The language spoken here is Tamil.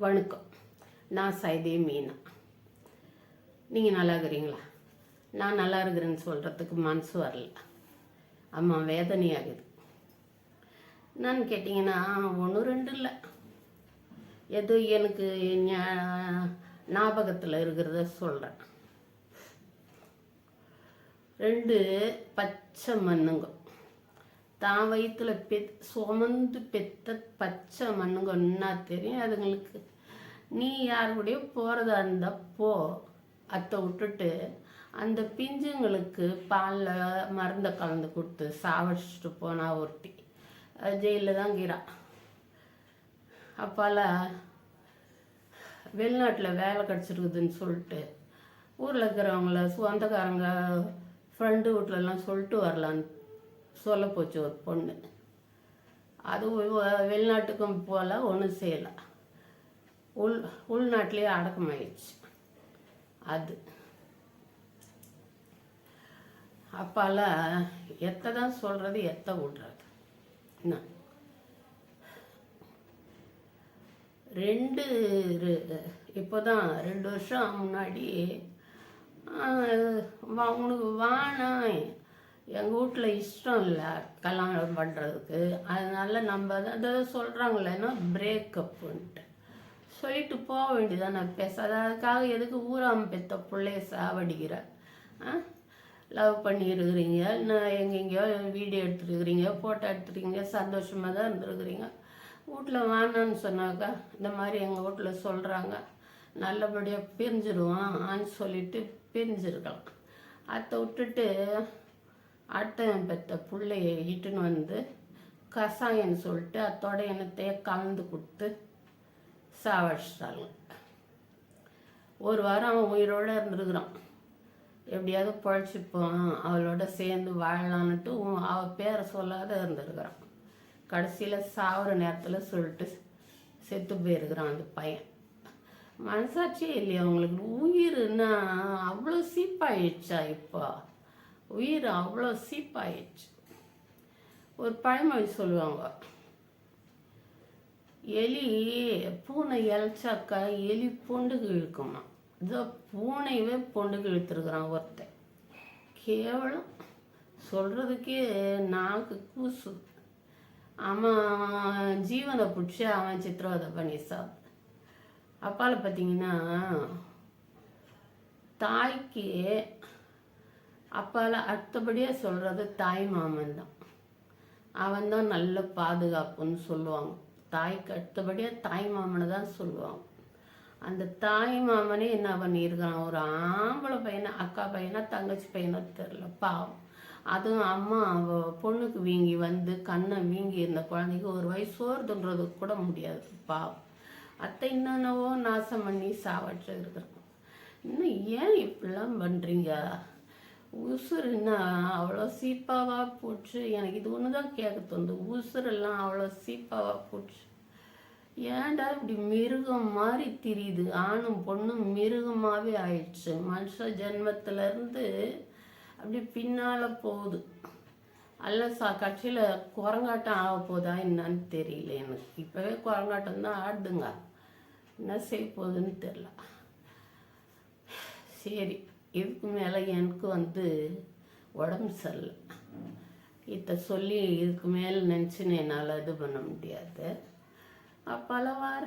வணக்கம். நான் சைதே மீனா. நீங்கள் நல்லா இருக்கிறீங்களா நான் நல்லா இருக்கிறேன்னு சொல்கிறதுக்கு மனசு வரல. ஆமாம் வேதனையாகுது. என்னன்னு கேட்டிங்கன்னா ஒன்று ரெண்டு இல்லை. ஏதோ எனக்கு ஞாபகத்தில் இருக்கிறத சொல்கிறேன் ரெண்டு பச்சை மண்ணுங்க. தான் வயிற்றுல பெத் சுமந்து பெத்த பச்சை மண்ணுங்க ஒன்றா தெரியும். அதுங்களுக்கு நீ யார் கூடயோ போகிறதா இருந்தால் போ. அத்தை விட்டுட்டு அந்த பிஞ்சுங்களுக்கு பாலில் மருந்தை கலந்து கொடுத்து சாவடிச்சிட்டு போனா ஒருத்தி. ஜெயிலில் தான் கீரா அப்பால வெளிநாட்டில் வேலை கிடச்சிருக்குதுன்னு சொல்லிட்டு ஊரில் இருக்கிறவங்கள சொந்தக்காரங்க ஃப்ரெண்டு வீட்லலாம் சொல்லிட்டு வரலான்னு சொல்ல போச்சு ஒரு பொண்ணு. அது வெளிநாட்டுக்கும் போல ஒன்றும் செய்யலை. உள் உள்நாட்டிலேயே அடக்கமாயிடுச்சு. அது. அப்பால எத்தை தான் சொல்கிறது எத்தை விடுறது. என்ன? ரெண்டு இப்போ இப்போதான் ரெண்டு வருஷம் முன்னாடி அவனுக்கு வா- எங்கள் வீட்டில் இஷ்டம் இல்லை கல்யாணம் பண்ணுறதுக்கு அதனால நம்ம தான் அதை சொல்கிறாங்களேன்னா பிரேக்கப்புன்ட்டு சொல்லிட்டு போக வேண்டியதான் நான் பேசாத அதுக்காக எதுக்கு ஊராம் பெத்த பிள்ளைய சாவடிக்கிற? லவ் பண்ணியிருக்கிறீங்க நான் எங்கெங்கேயோ வீடியோ எடுத்துருக்கிறீங்க ஃபோட்டோ எடுத்துருக்கீங்க சந்தோஷமாக தான் இருந்துருக்குறீங்க. வீட்டில் வேணான்னு சொன்னாக்கா இந்த மாதிரி எங்கள் வீட்டில் சொல்கிறாங்க நல்லபடியாக பிரிஞ்சிடுவோம் ஆன்னு சொல்லிட்டு பிரிஞ்சிருக்கலாம். அதை விட்டுட்டு அட்டன் பெற்ற பிள்ளையை இட்டுன்னு வந்து கசாயம்னு சொல்லிட்டு அத்தோட எண்ணத்தையே கலந்து கொடுத்து சாவடிச்சிட்டாங்க ஒரு வாரம் அவன் உயிரோட இருந்திருக்கிறான். எப்படியாவது பழச்சிப்போம் அவளோட சேர்ந்து வாழலான்ட்டு உன் பேரை சொல்லாத இருந்திருக்கிறான். கடைசியில் சாவர நேரத்தில் சொல்லிட்டு செத்து போயிருக்கிறான் அந்த பையன். மனசாட்சியே இல்லையா அவங்களுக்கு? உயிர்னா அவ்வளோ சீப்பாயிடுச்சா இப்போ? உயிர் அவ்வளோ சீப்பாயிடுச்சு. ஒரு பழமொழி சொல்லுவாங்க எலி பூனை இழைச்சாக்கா எலி பொண்டுக்கு இழுக்குமா இதோ பூனையவே பொண்டுக்கு இழுத்துருக்குறான் ஒருத்தன். கேவலம். சொல்கிறதுக்கே நாக்கு கூசு. அவன் ஜீவனை பிடிச்சி அவன் சித்திரவதை பண்ணி சாப்பிட்டு அப்பால பார்த்தீங்கன்னா தாய்க்கு அப்பால அடுத்தபடியாக சொல்கிறது தாய் மாமன் தான் அவன் தான் நல்ல பாதுகாப்புன்னு சொல்லுவாங்க. தாய்க்கு அடுத்தபடியாக தாய் மாமனை தான் சொல்லுவாங்க. அந்த தாய் மாமனே என்ன பண்ணியிருக்கான்? ஒரு ஆம்பளை பையனை அக்கா பையனா தங்கச்சி பையனோ தெரில பாவம். அதுவும் அம்மா அவ பொண்ணுக்கு வீங்கி வந்து கண்ணை வீங்கி இருந்த குழந்தைக்கு ஒரு வயசு சோறுதுன்றதுக்கு கூட முடியாது பாவம். அத்தை என்னென்னவோ நாசம் பண்ணி சாவற்று இருக்கிறான். இன்னும் ஏன் இப்படிலாம் பண்ணுறீங்க உசுருன்னா என்ன அவ்வளோ சீப்பாவாக போச்சு. எனக்கு இது ஒன்று தான் கேட்க தோணுது. உசுரெல்லாம் அவ்வளோ சீப்பாவாக போச்சு. ஏன்டா இப்படி மிருகம் மாதிரி தெரியுது? ஆணும் பொண்ணும் மிருகமாகவே ஆயிடுச்சு. மனுஷ ஜென்மத்திலேருந்து அப்படி பின்னால் போகுது. அல்ல சா கட்சியில் குரங்காட்டம் ஆக போதா என்னன்னு தெரியல எனக்கு. இப்போவே குரங்காட்டம் தான் ஆடுதுங்க. என்ன செய்ய போகுதுன்னு தெரில சரி. இதுக்கு மேலே எனக்கு வந்து உடம்பு சரியில்லை. இதை சொல்லி இதுக்கு மேலே நினச்சின்னு என்னால் இது பண்ண முடியாது. அப்பால வார